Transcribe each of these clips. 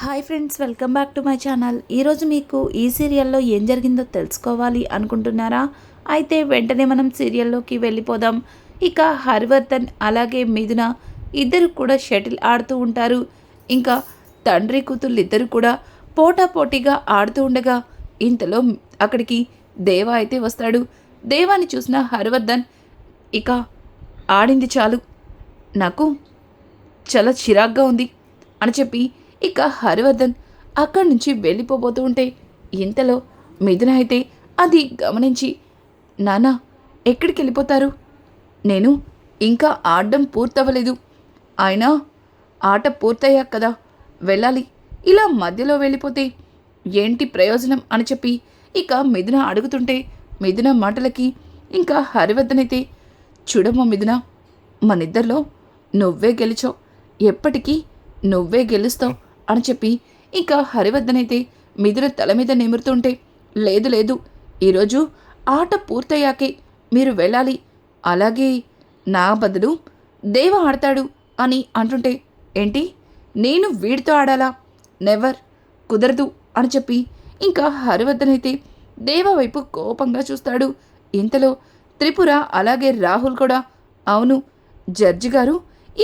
Hi friends welcome back to my channel. ఈరోజు మీకు ఈ సీరియల్లో ఏం జరిగిందో తెలుసుకోవాలి అనుకుంటున్నారా? అయితే వెంటనే మనం సీరియల్లోకి వెళ్ళిపోదాం. ఇక హరివర్ధన్ అలాగే మిథున ఇద్దరు కూడా షటిల్ ఆడుతూ ఉంటారు. ఇంకా తండ్రి కూతుళ్ళు ఇద్దరు కూడా పోటా పోటీగా ఆడుతూ ఉండగా ఇంతలో అక్కడికి దేవా అయితే వస్తాడు. దేవాని చూసిన హరివర్ధన్ ఇక ఆడింది చాలు. నాకు చాలా చిరాగ్గా ఉంది అని చెప్పి ఇక హరివర్ధన్ అక్కడి నుంచి వెళ్ళిపోబోతూ ఉంటే ఇంతలో మిథున అయితే అది గమనించి నాన్న ఎక్కడికి వెళ్ళిపోతారు? నేను ఇంకా ఆడడం పూర్తవ్వలేదు. ఆయన ఆట పూర్తయ్యాక కదా వెళ్ళాలి. ఇలా మధ్యలో వెళ్ళిపోతే ఏంటి ప్రయోజనం? అని చెప్పి ఇక మిథున అడుగుతుంటే మిథున మాటలకి ఇంకా హరివర్ధన్ అయితే మిథున మనిద్దరిలో నువ్వే గెలిచావు. ఎప్పటికీ నువ్వే గెలుస్తావు. అని చెప్పి ఇంకా హరివద్దనైతే అయితే మిథున తల మీద నిమురుతుంటే లేదు లేదు ఈరోజు ఆట పూర్తయ్యాకే మీరు వెళ్ళాలి. అలాగే నా బదులు దేవ ఆడతాడు అని అంటుంటే ఏంటి? నేను వీడితో ఆడాలా? నెవర్ కుదరదు అని చెప్పి ఇంకా హరివద్దనైతే దేవ వైపు కోపంగా చూస్తాడు. ఇంతలో త్రిపుర అలాగే రాహుల్ కూడా అవును జడ్జి గారు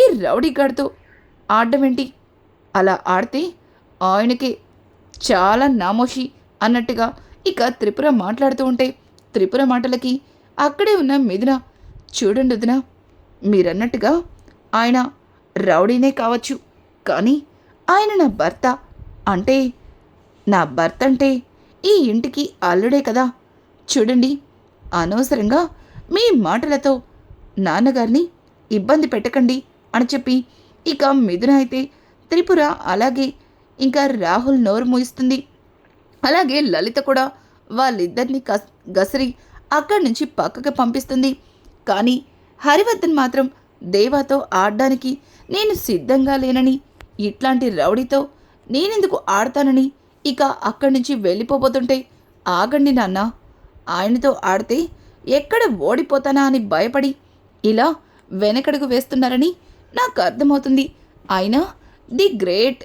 ఈ రౌడీ గాడితో ఆడడం ఏంటి? అలా ఆడితే ఆయనకి చాలా నామోషి అన్నట్టుగా ఇక త్రిపుర మాట్లాడుతూ ఉంటే త్రిపుర మాటలకి అక్కడే ఉన్న మిథున చూడండి వదిన మీరన్నట్టుగా ఆయన రౌడీనే కావచ్చు కానీ ఆయన నా భర్త అంటే నా భర్త అంటే ఈ ఇంటికి అల్లుడే కదా. చూడండి అనవసరంగా మీ మాటలతో నాన్నగారిని ఇబ్బంది పెట్టకండి అని చెప్పి ఇక మిథున అయితే త్రిపుర అలాగే ఇంకా రాహుల్ నోరు మూయిస్తుంది. అలాగే లలిత కూడా వాళ్ళిద్దరిని గసరి అక్కడి నుంచి పక్కకి పంపిస్తుంది. కానీ హరివర్ధన్ మాత్రం దేవాతో ఆడడానికి నేను సిద్ధంగా లేనని ఇట్లాంటి రౌడీతో నేనెందుకు ఆడతానని ఇక అక్కడి నుంచి వెళ్ళిపోబోతుంటే ఆగండి నాన్న ఆయనతో ఆడితే ఎక్కడ ఓడిపోతానా అని భయపడి ఇలా వెనకడుగు వేస్తున్నారని నాకు అర్థమవుతుంది. అయినా ది గ్రేట్.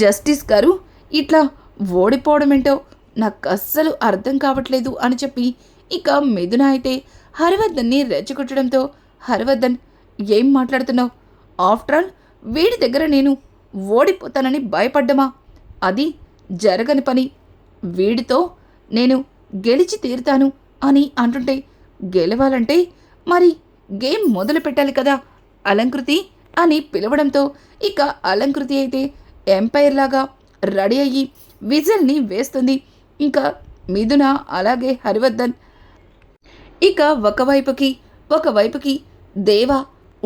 జస్టిస్ గారు ఇట్లా ఓడిపోవడం ఏంటో నాకు అస్సలు అర్థం కావట్లేదు అని చెప్పి ఇక మిథున అయితే హరివర్ధన్ని రెచ్చగొట్టడంతో హరివర్ధన్ ఏం మాట్లాడుతున్నావు? ఆఫ్టర్ ఆల్ వీడి దగ్గర నేను ఓడిపోతానని భయపడ్డమా? అది జరగని పని. వీడితో నేను గెలిచి తీరుతాను అని అంటుంటే గెలవాలంటే మరి గేమ్ మొదలు పెట్టాలి కదా అలంకృతి అని పిలవడంతో ఇక అలంకృతి అయితే ఎంపైర్ లాగా రెడీ అయ్యి విజిల్ని వేస్తుంది. ఇంకా మిథున అలాగే హరివర్ధన్ ఇక ఒకవైపుకి ఒకవైపుకి దేవా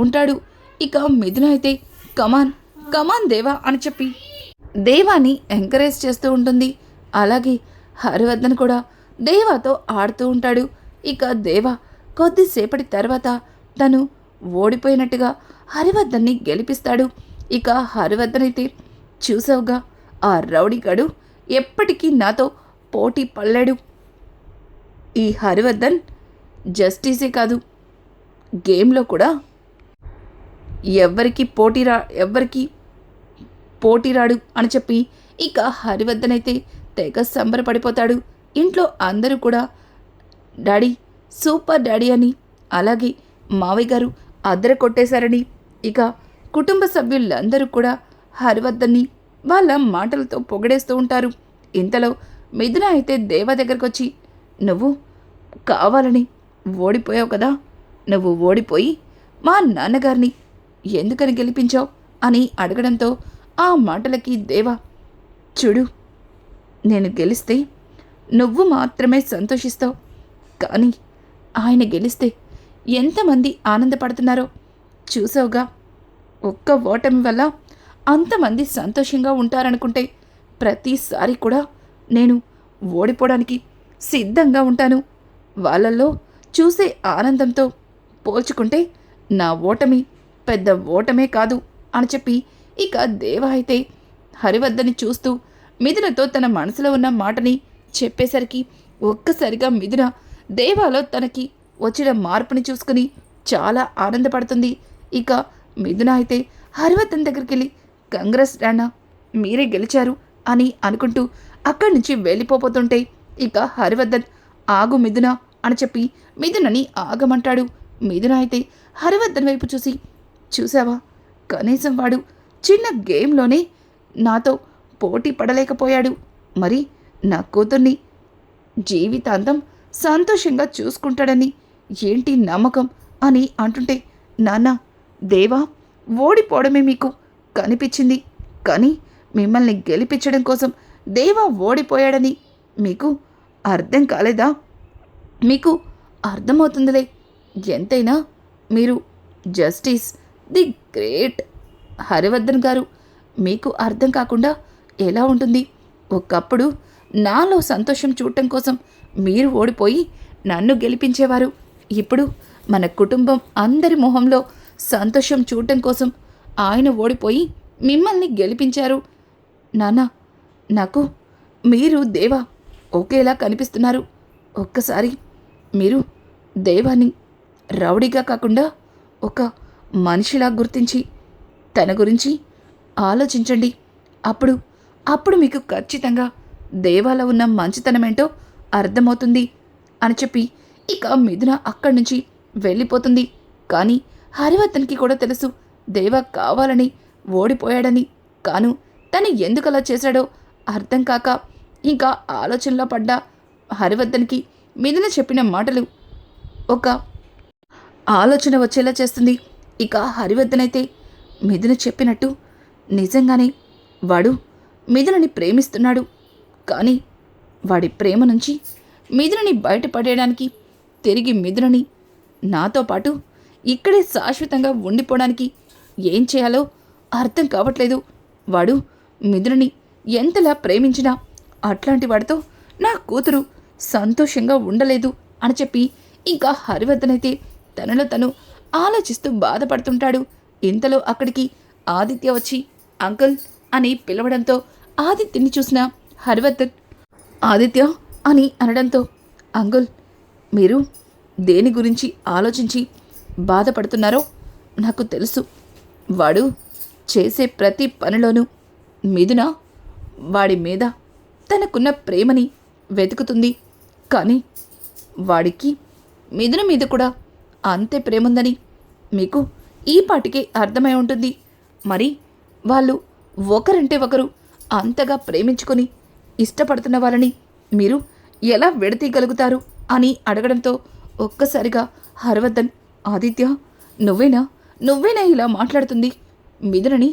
ఉంటాడు. ఇక మిథున అయితే కమాన్ కమాన్ దేవా అని చెప్పి దేవాని ఎంకరేజ్ చేస్తూ ఉంటుంది. అలాగే హరివర్ధన్ కూడా దేవాతో ఆడుతూ ఉంటాడు. ఇక దేవా కొద్దిసేపటి తర్వాత తను ఓడిపోయినట్టుగా హరివర్ధన్ని గెలిపిస్తాడు. ఇక హరివర్ధన్ అయితే చూసావుగా ఆ రౌడీగాడు ఎప్పటికీ నాతో పోటీ పడలేడు. ఈ హరివర్ధన్ జస్టిసే కాదు గేమ్లో కూడా ఎవ్వరికి పోటీ రా ఎవ్వరికి పోటీ రాడు అని చెప్పి ఇక హరివర్ధన్ అయితే తెగ సంబరపడిపోతాడు. ఇంట్లో అందరూ కూడా డాడీ సూపర్ డాడీ అని అలాగే మావయ్య గారు అద్దర కొట్టేశారని ఇక కుటుంబ సభ్యులందరూ కూడా హరివర్ధన్ని వాళ్ళ మాటలతో పొగడేస్తూ ఉంటారు. ఇంతలో మిథున అయితే దేవ దగ్గరకు వచ్చి నువ్వు కావాలని ఓడిపోయావు కదా నువ్వు ఓడిపోయి మా నాన్నగారిని ఎందుకని గెలిపించావు? అని అడగడంతో ఆ మాటలకి దేవ చూడు నేను గెలిస్తే నువ్వు మాత్రమే సంతోషిస్తావు. కానీ ఆయన గెలిస్తే ఎంతమంది ఆనందపడుతున్నారో చూసావుగా? ఒక్క ఓటమి వల్ల అంతమంది సంతోషంగా ఉంటారనుకుంటే ప్రతిసారి కూడా నేను ఓడిపోవడానికి సిద్ధంగా ఉంటాను. వాళ్ళల్లో చూసే ఆనందంతో పోల్చుకుంటే నా ఓటమి పెద్ద ఓటమే కాదు అని చెప్పి ఇక దేవ అయితే హరివర్ధని చూస్తూ మిథునతో తన మనసులో ఉన్న మాటని చెప్పేసరికి ఒక్కసారిగా మిథున దేవాలో తనకి వచ్చిన మార్పుని చూసుకుని చాలా ఆనందపడుతుంది. ఇక మిథున అయితే హరివర్ధన్ దగ్గరికి వెళ్ళి కాంగ్రెస్ రానా మీరే గెలిచారు అని అనుకుంటూ అక్కడి నుంచి వెళ్ళిపోతుంటే ఇక హరివర్ధన్ ఆగు మిథున అని చెప్పి మిథునని ఆగమంటాడు. మిథున అయితే హరివర్ధన్ వైపు చూసి చూసావా కనీసం వాడు చిన్న గేమ్లోనే నాతో పోటీ పడలేకపోయాడు. మరి నా కూతుర్ని జీవితాంతం సంతోషంగా చూసుకుంటాడని ఏంటి నమ్మకం అని అంటుంటే నాన్న దేవా ఓడిపోవడమే మీకు కనిపించింది. కానీ మిమ్మల్ని గెలిపించడం కోసం దేవా ఓడిపోయాడని మీకు అర్థం కాలేదా? మీకు అర్థమవుతుందిలే. ఎంతైనా మీరు జస్టిస్ ది గ్రేట్ హరివర్ధన్ గారు. మీకు అర్థం కాకుండా ఎలా ఉంటుంది? ఒకప్పుడు నాలో సంతోషం చూడటం కోసం మీరు ఓడిపోయి నన్ను గెలిపించేవారు. ఇప్పుడు మన కుటుంబం అందరి మొహంలో సంతోషం చూడటం కోసం ఆయన ఓడిపోయి మిమ్మల్ని గెలిపించారు. నాన్న నాకు మీరు దేవా ఒకేలా కనిపిస్తున్నారు. ఒక్కసారి మీరు దేవాన్ని రౌడీగా కాకుండా ఒక మనిషిలా గుర్తించి తన గురించి ఆలోచించండి. అప్పుడు అప్పుడు మీకు ఖచ్చితంగా దేవాలో ఉన్న మంచితనమేంటో అర్థమవుతుంది అని చెప్పి ఇక మిథున అక్కడి నుంచి వెళ్ళిపోతుంది. కానీ హరివర్ధన్కి కూడా తెలుసు. దేవ కావాలని ఓడిపోయాడని. కాను తను ఎందుకలా చేశాడో అర్థం కాక ఇంకా ఆలోచనలో పడ్డ హరివర్ధన్కి మిథున చెప్పిన మాటలు. ఒక ఆలోచన వచ్చేలా చేస్తుంది. ఇక హరివర్ధన్ అయితే మిథున చెప్పినట్టు నిజంగానే వాడు మిథునని ప్రేమిస్తున్నాడు. కానీ వాడి ప్రేమ నుంచి మిథునని బయటపడేయడానికి తిరిగి మిథునని నాతో పాటు ఇక్కడే శాశ్వతంగా ఉండిపోవడానికి ఏం చేయాలో అర్థం కావట్లేదు. వాడు మిథునని ఎంతలా ప్రేమించినా అట్లాంటి వాడితో నా కూతురు సంతోషంగా ఉండలేదు అని చెప్పి ఇంకా హరివర్ధనైతే అయితే తనలో తను ఆలోచిస్తూ బాధపడుతుంటాడు. ఇంతలో అక్కడికి ఆదిత్య వచ్చి అంకుల్ అని పిలవడంతో ఆదిత్యని చూసిన హరివర్ధన్ ఆదిత్య అని అనడంతో అంకుల్ మీరు దేని గురించి ఆలోచించి బాధపడుతున్నారో నాకు తెలుసు. వాడు చేసే ప్రతి పనిలోనూ మిథున వాడి మీద తనకున్న ప్రేమని వెతుకుతుంది. కానీ వాడికి మిథున మీద కూడా అంతే ప్రేమ ఉందని మీకు ఈ పాటికే అర్థమై ఉంటుంది. మరి వాళ్ళు ఒకరంటే ఒకరు అంతగా ప్రేమించుకొని ఇష్టపడుతున్న వాళ్ళని మీరు ఎలా విడతీయగలుగుతారు అని అడగడంతో ఒక్కసారిగా హర్వర్ధన్ ఆదిత్య నువ్వేనా? నువ్వేనా ఇలా మాట్లాడుతుంది? మిథునని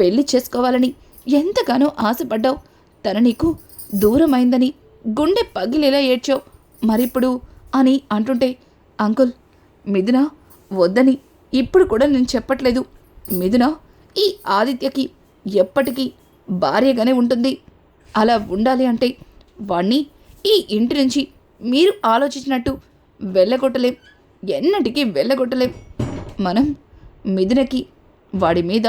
పెళ్ళి చేసుకోవాలని ఎంతగానో ఆశపడ్డావు. తన నీకు దూరమైందని గుండె పగిలేలా ఏడ్చావు. మరిప్పుడు అని అంటుంటే అంకుల్ మిథున వద్దని ఇప్పుడు కూడా నేను చెప్పట్లేదు. మిథున ఈ ఆదిత్యకి ఎప్పటికీ భార్యగానే ఉంటుంది. అలా ఉండాలి అంటే వాణ్ణి ఈ ఇంటి నుంచి మీరు ఆలోచించినట్టు వెళ్ళగొట్టలేం. ఎన్నటికీ వెళ్ళగొట్టలేం. మనం మిథునకి వాడి మీద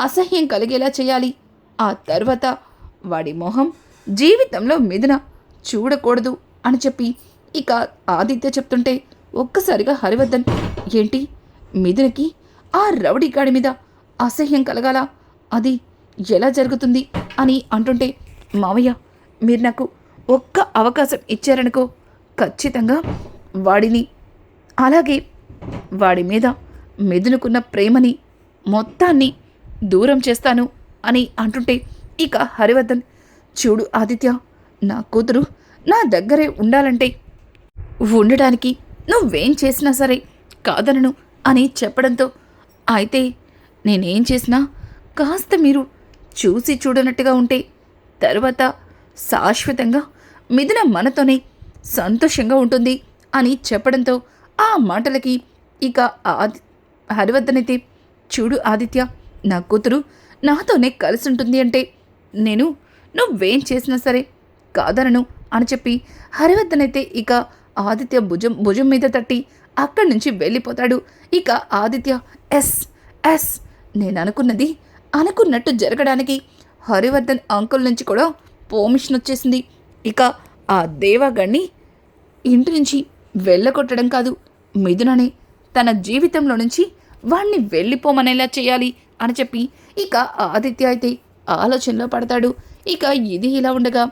అసహ్యం కలిగేలా చేయాలి. ఆ తర్వాత వాడి మొహం జీవితంలో మిథున చూడకూడదు అని చెప్పి ఇక ఆదిత్య చెప్తుంటే ఒక్కసారిగా హరివర్ధన్ ఏంటి? మిథునకి ఆ రౌడీ గాడి మీద అసహ్యం కలగాల? అది ఎలా జరుగుతుంది? అని అంటుంటే మావయ్య మీరు నాకు ఒక్క అవకాశం ఇచ్చారనుకో ఖచ్చితంగా వాడిని అలాగే వాడి మీద మెదులుకున్న ప్రేమని మొత్తాన్ని దూరం చేస్తాను అని అంటుంటే ఇక హరివర్ధన్ చూడు ఆదిత్య నా కూతురు నా దగ్గరే ఉండాలంటే ఉండడానికి నువ్వేం చేసినా సరే కాదనను అని చెప్పడంతో అయితే నేనేం చేసినా కాస్త మీరు చూసి చూడనట్టుగా ఉంటే తర్వాత శాశ్వతంగా మిథున మనతోనే సంతోషంగా ఉంటుంది అని చెప్పడంతో ఆ మాటలకి ఇక ఆది హరివర్ధనైతే చూడు ఆదిత్య నా కూతురు నాతోనే కలిసి ఉంటుంది అంటే నేను నువ్వేం చేసినా సరే కాదనను అని చెప్పి హరివర్ధనైతే ఇక ఆదిత్య భుజం భుజం మీద తట్టి అక్కడి నుంచి వెళ్ళిపోతాడు. ఇక ఆదిత్య ఎస్ ఎస్ నేను అనుకున్నది అనుకున్నట్టు జరగడానికి హరివర్ధన్ అంకుల్ నుంచి కూడా పర్మిషన్ వచ్చేసింది. ఇక ఆ దేవగణ్ణి ఇంటి నుంచి వెళ్ళగొట్టడం కాదు మిథునని తన జీవితంలో నుంచి వాణ్ణి వెళ్ళిపోమనేలా చేయాలి అని చెప్పి ఇక ఆదిత్య అయితే ఆలోచనలో పడతాడు. ఇక ఇది ఇలా ఉండగా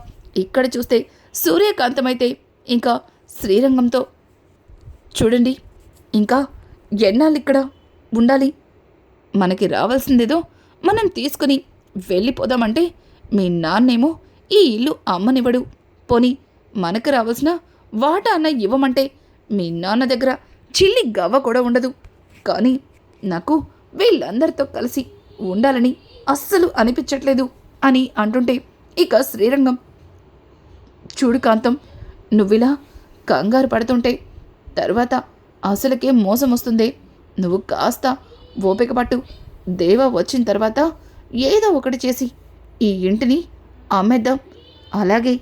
ఇక్కడ చూస్తే సూర్యకాంతమైతే ఇంకా శ్రీరంగంతో చూడండి ఇంకా ఎన్నాళ్ళు ఇక్కడ ఉండాలి? మనకి రావాల్సిందేదో మనం తీసుకుని వెళ్ళిపోదామంటే మీ నాన్నేమో ఈ ఇల్లు అమ్మనివ్వడు. పోని మనకు రావాల్సిన వాటా అన్న ఇవ్వమంటే మీ నాన్న దగ్గర చిల్లి గవ్వ కూడా ఉండదు. కానీ నాకు వీళ్ళందరితో కలిసి ఉండాలని అస్సలు అనిపించట్లేదు అని అంటుంటే ఇక శ్రీరంగం చూడు కాంతం నువ్విలా కంగారు పడుతుంటే తర్వాత అసలుకే మోసం వస్తుంది. నువ్వు కాస్త ఓపిక పట్టు. దేవ వచ్చిన తర్వాత ఏదో ఒకటి చేసి ఈ ఇంటిని అమ్మేద్దాం. అలాగే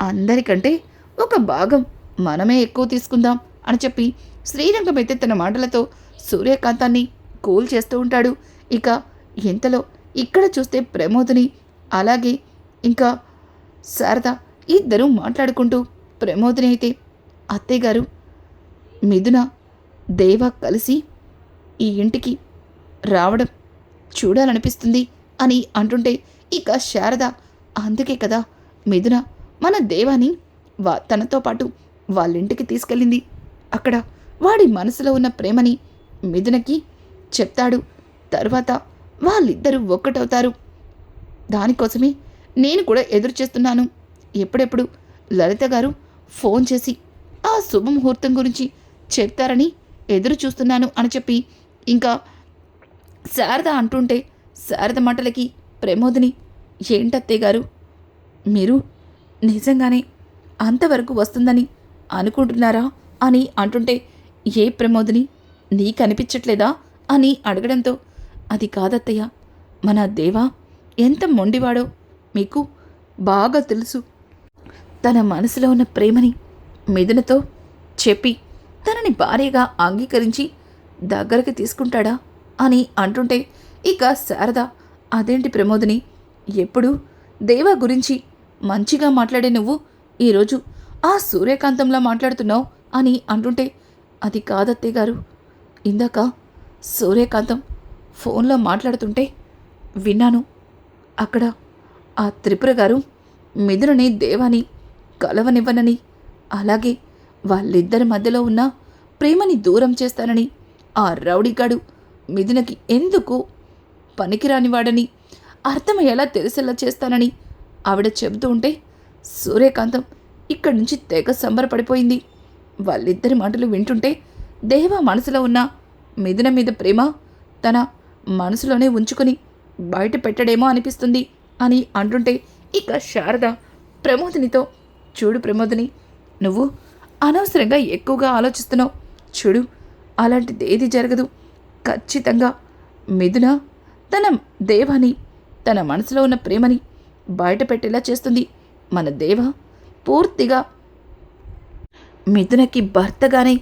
అందరికంటే ఒక భాగం మనమే ఎక్కువ తీసుకుందాం. అని చెప్పి శ్రీరంగం అయితే తన మాటలతో సూర్యకాంతాన్ని కూల్ చేస్తూ ఉంటాడు. ఇక ఎంతలో ఇక్కడ చూస్తే ప్రమోద్ని అలాగే ఇంకా శారద ఇద్దరూ మాట్లాడుకుంటూ ప్రమోదిని అయితే అత్తయ్య గారు మిథున దేవ కలిసి ఈ ఇంటికి రావడం చూడాలనిపిస్తుంది అని అంటుంటే ఇక శారద అందుకే కదా మిథున మన దేవాని వా తనతో పాటు వాళ్ళింటికి తీసుకెళ్ళింది. అక్కడ వాడి మనసులో ఉన్న ప్రేమని మిథునకి చెప్తాడు. తర్వాత వాళ్ళిద్దరూ ఒక్కటవుతారు. దానికోసమే నేను కూడా ఎదురు చేస్తున్నాను. ఎప్పుడెప్పుడు లలిత గారు ఫోన్ చేసి ఆ శుభముహూర్తం గురించి చెప్తారని ఎదురు చూస్తున్నాను అని చెప్పి ఇంకా శారద అంటుంటే శారద మాటలకి ప్రమోదిని ఏంటత్తయ్య గారు మీరు నిజంగానే అంతవరకు వస్తుందని అనుకుంటున్నారా? అని అంటుంటే ఏ ప్రమోదిని? నీకనిపించట్లేదా అని అడగడంతో అది కాదత్తయ్య. మన దేవా ఎంత మొండివాడో. మీకు బాగా తెలుసు. తన మనసులో ఉన్న ప్రేమని మిథునతో చెప్పి తనని భార్యగా అంగీకరించి దగ్గరికి తీసుకుంటాడా? అని అంటుంటే ఇక శారద అదేంటి ప్రమోదిని? ఎప్పుడు? దేవా గురించి మంచిగా మాట్లాడే నువ్వు? ఈరోజు ఆ సూర్యకాంతంలా మాట్లాడుతున్నావు? అని అంటుంటే అది కాదత్తే గారు. ఇందాక సూర్యకాంతం ఫోన్లో మాట్లాడుతుంటే విన్నాను. అక్కడ ఆ త్రిపుర గారు మిథునని దేవాని కలవనివ్వనని అలాగే వాళ్ళిద్దరి మధ్యలో ఉన్న ప్రేమని దూరం చేస్తానని ఆ రౌడీగాడు మిథునకి ఎందుకు పనికిరానివాడని అర్థమయ్యేలా తెలిసేలా చేస్తానని ఆవిడ చెబుతూ ఉంటే సూర్యకాంతం ఇక్కడి నుంచి తెగ సంబరపడిపోయింది. వాళ్ళిద్దరి మాటలు వింటుంటే దేవ మనసులో ఉన్న మిథున మీద ప్రేమ తన మనసులోనే ఉంచుకొని బయట పెట్టడేమో అనిపిస్తుంది అని అంటుంటే ఇక శారద ప్రమోదినితో చూడు ప్రమోదిని నువ్వు అనవసరంగా ఎక్కువగా ఆలోచిస్తున్నావు. చూడు అలాంటిది ఏది జరగదు. ఖచ్చితంగా మిథున తన దేవాని తన మనసులో ఉన్న ప్రేమని బయట పెట్టేలా చేస్తుంది. మన దేవ పూర్తిగా మిథునకి భర్తగానే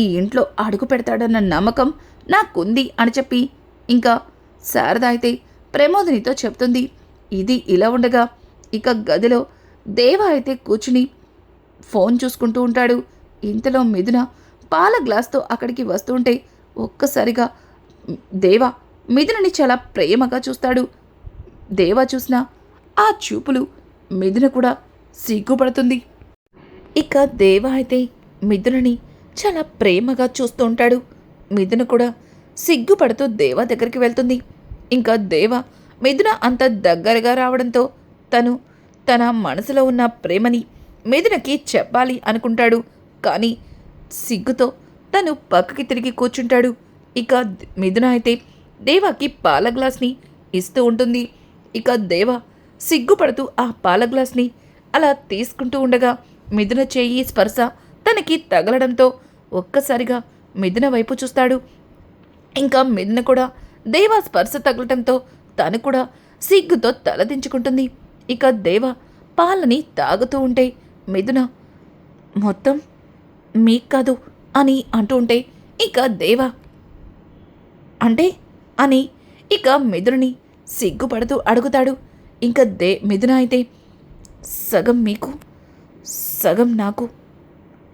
ఈ ఇంట్లో అడుగు పెడతాడన్న నమ్మకం నాకుంది అని చెప్పి ఇంకా శారద అయితే ప్రమోదినితో చెప్తుంది. ఇది ఇలా ఉండగా ఇక గదిలో దేవ అయితే కూర్చుని ఫోన్ చూసుకుంటూ ఉంటాడు. ఇంతలో మిథున పాల గ్లాస్తో అక్కడికి వస్తుంటే ఒక్కసారిగా దేవ మిథునని చాలా ప్రేమగా చూస్తాడు. దేవ చూసిన ఆ చూపులు మిథున కూడా సిగ్గుపడుతుంది. ఇక దేవ అయితే మిథునని చాలా ప్రేమగా చూస్తూ ఉంటాడు. మిథున కూడా సిగ్గుపడుతూ దేవ దగ్గరికి వెళ్తుంది. ఇంకా దేవ మిథున అంత దగ్గరగా రావడంతో తను తన మనసులో ఉన్న ప్రేమని మిథునకి చెప్పాలి అనుకుంటాడు. కానీ సిగ్గుతో తను పక్కకి తిరిగి కూర్చుంటాడు. ఇక మిథున అయితే దేవాకి పాల గ్లాస్ని ఇస్తూ ఉంటుంది. ఇక దేవ సిగ్గుపడుతూ ఆ పాల గ్లాస్ని అలా తీసుకుంటూ ఉండగా మిథున చేయి స్పర్శ తనకి తగలడంతో ఒక్కసారిగా మిథున వైపు చూస్తాడు. ఇంకా మిథున కూడా దేవ స్పర్శ తగలటంతో తను కూడా సిగ్గుతో తలదించుకుంటుంది ఇక దేవ పాలని తాగుతూ ఉంటే మిథున మొత్తం మీకు కాదు అని అంటూ ఉంటే ఇక దేవ అంటే అని ఇక మిథుని సిగ్గుపడుతూ అడుగుతాడు. ఇంకా దే మిథున అయితే సగం మీకు సగం నాకు.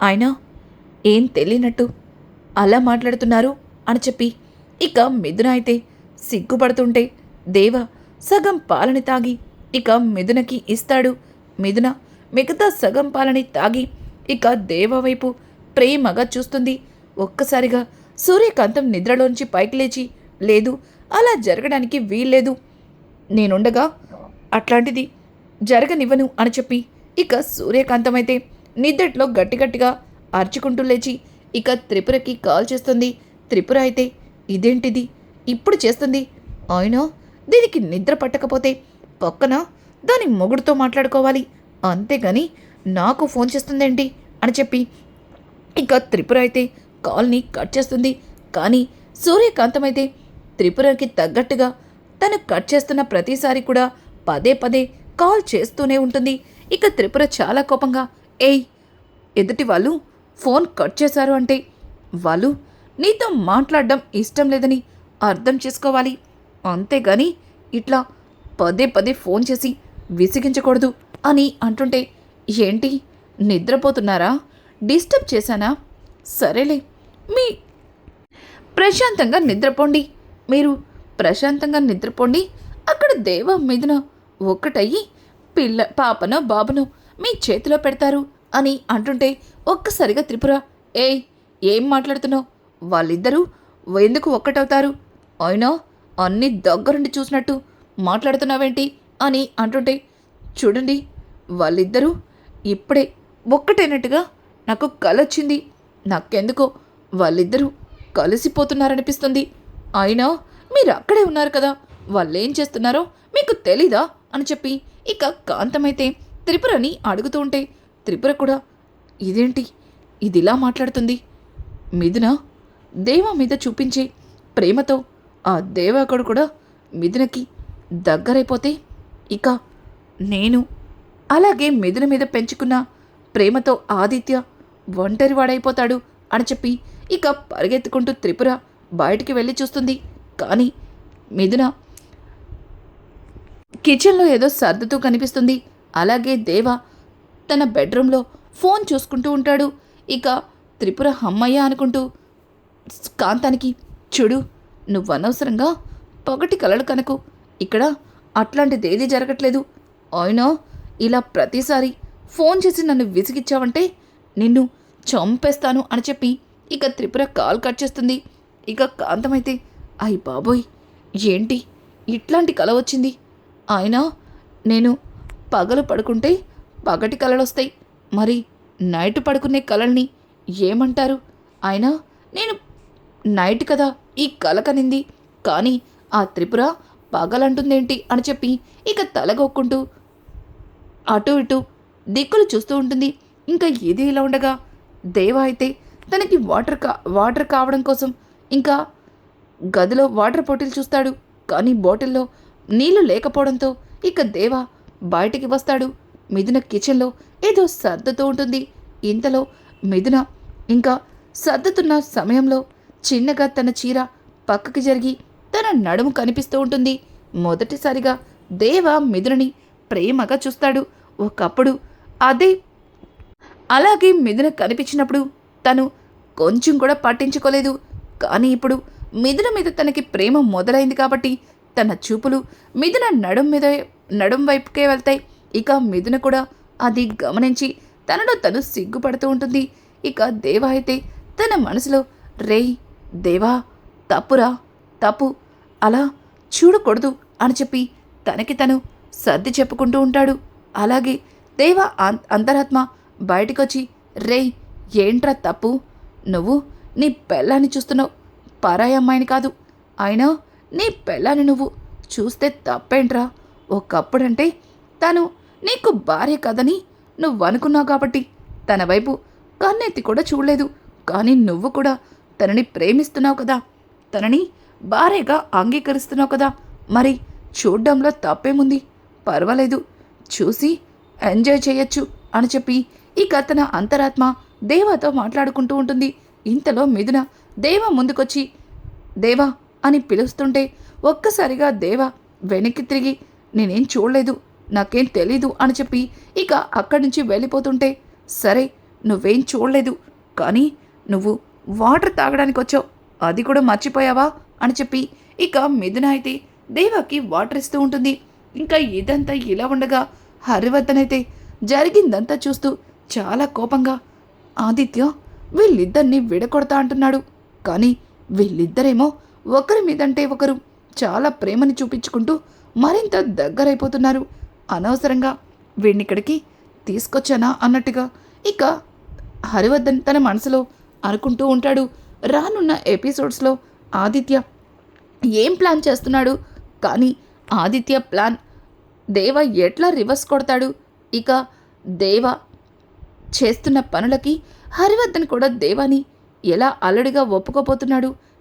ఆయన ఏం తెలియనట్టు అలా మాట్లాడుతున్నారు అని చెప్పి ఇక మిథున అయితే సిగ్గుపడుతుంటే దేవ సగం పాలని తాగి ఇక మిథునకి ఇస్తాడు. మిథున మిగతా సగం పాలని తాగి ఇక దేవ వైపు ప్రేమగా చూస్తుంది. ఒక్కసారిగా సూర్యకాంతం నిద్రలోంచి పైకి లేచి లేదు అలా జరగడానికి వీల్లేదు. నేనుండగా అట్లాంటిది జరగనివ్వను అని చెప్పి ఇక సూర్యకాంతం అయితే నిద్దట్లో గట్టి గట్టిగా అరుచుకుంటూ లేచి ఇక త్రిపురకి కాల్ చేస్తుంది. త్రిపుర అయితే ఇదేంటిది? ఇప్పుడు చేస్తుంది. అయినా దీనికి నిద్ర పట్టకపోతే పక్కన దాని మొగుడుతో మాట్లాడుకోవాలి. అంతేగాని నాకు ఫోన్ చేస్తుందేంటి? అని చెప్పి ఇక త్రిపుర అయితే కాల్ని కట్ చేస్తుంది. కానీ సూర్యకాంతం అయితే త్రిపురకి తగ్గట్టుగా తను కట్ చేస్తున్న ప్రతిసారి కూడా పదే పదే కాల్ చేస్తూనే ఉంటుంది. ఇక త్రిపుర చాలా కోపంగా ఏయ్ ఎదుటి వాళ్ళు ఫోన్ కట్ చేశారు అంటే వాళ్ళు నీతో మాట్లాడడం ఇష్టం లేదని అర్థం చేసుకోవాలి. అంతేగాని ఇట్లా పదే పదే ఫోన్ చేసి విసిగించకూడదు అని అంటుంటే ఏంటి నిద్రపోతున్నారా? డిస్టర్బ్ చేశానా? సరేలే మీ ప్రశాంతంగా నిద్రపోండి. మీరు ప్రశాంతంగా నిద్రపోండి. అక్కడ దేవ మీదన ఒక్కటయ్యి పిల్ల పాపనో బాబునో మీ చేతిలో పెడతారు అని అంటుంటే ఒక్కసారిగా త్రిపుర ఏయ్ ఏం మాట్లాడుతున్నావు? వాళ్ళిద్దరూ ఎందుకు ఒక్కటవుతారు? అయినా అన్ని దగ్గరుండి చూసినట్టు మాట్లాడుతున్నావేంటి అని అంటుంటే చూడండి వాళ్ళిద్దరూ ఇప్పుడే ఒక్కటైనట్టుగా నాకు కలొచ్చింది. నాకెందుకో వాళ్ళిద్దరూ కలిసిపోతున్నారనిపిస్తుంది. అయినా మీరు అక్కడే ఉన్నారు కదా వాళ్ళేం చేస్తున్నారో మీకు తెలీదా అని చెప్పి ఇక కాంతమైతే త్రిపురని అడుగుతూ ఉంటే త్రిపుర కూడా ఇదేంటి? ఇదిలా మాట్లాడుతుంది. మిథున దేవ మీద చూపించే ప్రేమతో ఆ దేవాకుడు కూడా మిథునకి దగ్గరైపోతే ఇక నేను అలాగే మిథున మీద పెంచుకున్న ప్రేమతో ఆదిత్య ఒంటరివాడైపోతాడు అని చెప్పి ఇక పరిగెత్తుకుంటూ త్రిపుర బయటికి వెళ్ళి చూస్తుంది. కానీ మిథున కిచెన్లో ఏదో సర్దుతూ కనిపిస్తుంది. అలాగే దేవ తన బెడ్రూమ్లో ఫోన్ చూసుకుంటూ ఉంటాడు. ఇక త్రిపుర హమ్మయ్య అనుకుంటూ కాంతానికి చూడు నువ్వు అనవసరంగా పగటి కలలు కనుకు. ఇక్కడ అట్లాంటిదేది జరగట్లేదు. అయినా ఇలా ప్రతిసారి ఫోన్ చేసి నన్ను విసిగిచ్చావంటే నిన్ను చంపేస్తాను అని చెప్పి ఇక త్రిపుర కాల్ కట్ చేస్తుంది. ఇక కాంతమైతే అయ్యి బాబోయ్ ఏంటి? ఇట్లాంటి కల వచ్చింది? అయినా నేను పగలు పడుకుంటే పగటి కలలు వస్తాయి మరి నైట్ పడుకునే కలల్ని ఏమంటారు? అయినా నేను నైట్ కదా ఈ కల కనింది. కానీ ఆ త్రిపుర పగలంటుందేంటి అని చెప్పి ఇక తలగొక్కుంటూ అటు ఇటు దిక్కులు చూస్తూ ఉంటుంది. ఇంకా ఏది ఇలా ఉండగా? దేవ అయితే తనకి వాటర్ కా వాటర్ కావడం కోసం ఇంకా గదిలో వాటర్ బాటిల్ చూస్తాడు. కానీ బాటిల్లో నీళ్ళు లేకపోవడంతో ఇక దేవ బయటికి వస్తాడు. మిథున కిచెన్లో ఏదో సర్దుతూ ఉంటుంది. ఇంతలో మిథున ఇంకా సర్దుతున్న సమయంలో చిన్నగా తన చీర పక్కకి జరిగి తన నడుము కనిపిస్తూ ఉంటుంది. మొదటిసారిగా దేవ మిథునని ప్రేమగా చూస్తాడు. ఒకప్పుడు అదే అలాగే మిథున కనిపించినప్పుడు తను కొంచెం కూడా పట్టించుకోలేదు. కానీ ఇప్పుడు మిథున మీద తనకి ప్రేమ మొదలైంది కాబట్టి తన చూపులు మిథున నడుం మీద నడుం వైపుకే వెళ్తాయి. ఇక మిథున కూడా అది గమనించి తనలో తను సిగ్గుపడుతూ ఉంటుంది. ఇక దేవా అయితే తన మనసులో రేయ్ దేవా తప్పురా తప్పు అలా చూడకూడదు అని చెప్పి తనకి తను సర్ది చెప్పుకుంటూ ఉంటాడు. అలాగే దేవ అం- అంతరాత్మ బయటికొచ్చి రేయ్ ఏంట్రా తప్పు? నువ్వు నీ పెళ్ళాన్ని చూస్తున్నావు. పరాయి అమ్మాయిని కాదు. అయినా నీ పెళ్ళాన్ని నువ్వు చూస్తే తప్పేంట్రా? ఒకప్పుడంటే తను నీకు భార్య కదని నువ్వు అనుకున్నావు కాబట్టి తన వైపు కన్నెత్తి కూడా చూడలేదు. కానీ నువ్వు కూడా తనని ప్రేమిస్తున్నావు కదా. తనని భార్యగా అంగీకరిస్తున్నావు కదా. మరి చూడ్డంలో తప్పేముంది? పర్వాలేదు. చూసి ఎంజాయ్ చేయొచ్చు అని చెప్పి ఇక తన అంతరాత్మ దేవాతో మాట్లాడుకుంటూ ఉంటుంది. ఇంతలో మిథున దేవ ముందుకొచ్చి దేవా అని పిలుస్తుంటే ఒక్కసారిగా దేవ వెనక్కి తిరిగి నేనేం చూడలేదు నాకేం తెలీదు అని చెప్పి ఇక అక్కడి నుంచి వెళ్ళిపోతుంటే సరే నువ్వేం చూడలేదు కానీ నువ్వు వాటర్ తాగడానికి వచ్చావు అది కూడా మర్చిపోయావా? అని చెప్పి ఇక మిథున అయితే దేవాకి వాటర్ ఇస్తూ ఉంటుంది. ఇంకా ఇదంతా ఇలా ఉండగా హరివర్ధనైతే జరిగిందంతా చూస్తూ చాలా కోపంగా ఆదిత్య వీళ్ళిద్దరిని విడకొడతా అంటున్నాడు. కానీ వీళ్ళిద్దరేమో ఒకరి మీదంటే ఒకరు చాలా ప్రేమని చూపించుకుంటూ మరింత దగ్గరైపోతున్నారు. అనవసరంగా వీడినిక్కడికి తీసుకొచ్చానా అన్నట్టుగా ఇక హరివర్ధన్ తన మనసులో అనుకుంటూ ఉంటాడు. రానున్న ఎపిసోడ్స్లో ఆదిత్య ఏం ప్లాన్ చేస్తున్నాడు? కానీ ఆదిత్య ప్లాన్ దేవ ఎట్లా రివర్స్ కొడతాడు? ఇక దేవ చేస్తున్న పనులకి హరివర్ధన్ కూడా దేవాని ఎలా అలడిగా ఒప్పుకోపోతున్నాడు